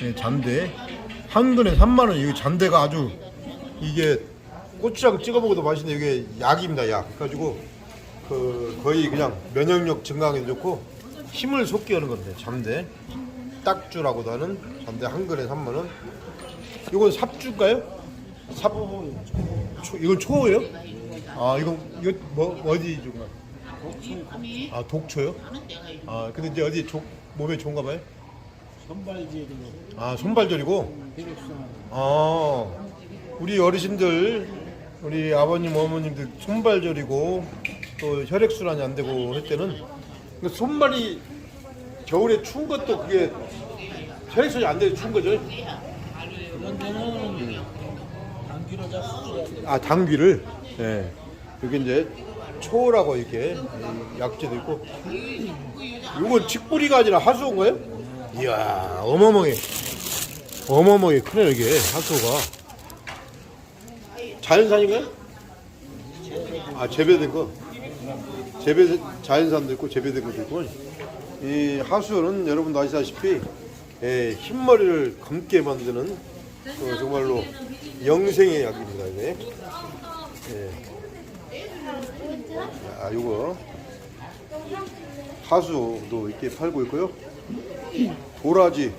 예, 잔대 한 근에 3만 원. 이거 잔대가 아주 이게 고추장 찍어 먹어도 맛있는데 이게 약입니다. 약. 그래가지고 그 거의 그냥 면역력 증강에 좋고 힘을 솟게 하는 건데 잠대 딱주라고도 하는 잠대 한 근에 3만 원. 이건 삽주인가요? 삽. 초, 이건 초예요? 아 이건 이거 뭐 어디 중가? 아 독초요? 아 근데 이제 어디 조, 몸에 좋은가 봐요? 선발제도 아 손발절이고. 혈액순환 아 우리 어르신들 우리 아버님 어머님들 손발절이고 또 혈액순환이 안 되고 할 때는 그 손발이 겨울에 추운 것도 그게 혈액순환이 안 돼서 추운 거죠? 그런 데는 안기로 잡수줘야 돼. 아 당귀를 예 여기 이제 초라고 이렇게 이 약재도 있고 이건 칡뿌리가 아니라 하수인가요? 이야 어마어마하게 어마어마하게 크네 이게 하수가 자연산인가요? 아 재배된 거 재배 자연산도 있고 재배된 것도 있고 이 하수는 여러분도 아시다시피 예, 흰머리를 검게 만드는 어, 정말로 영생의 약입니다 이게 예. 자, 요거 하수도 이렇게 팔고 있고요. 도라지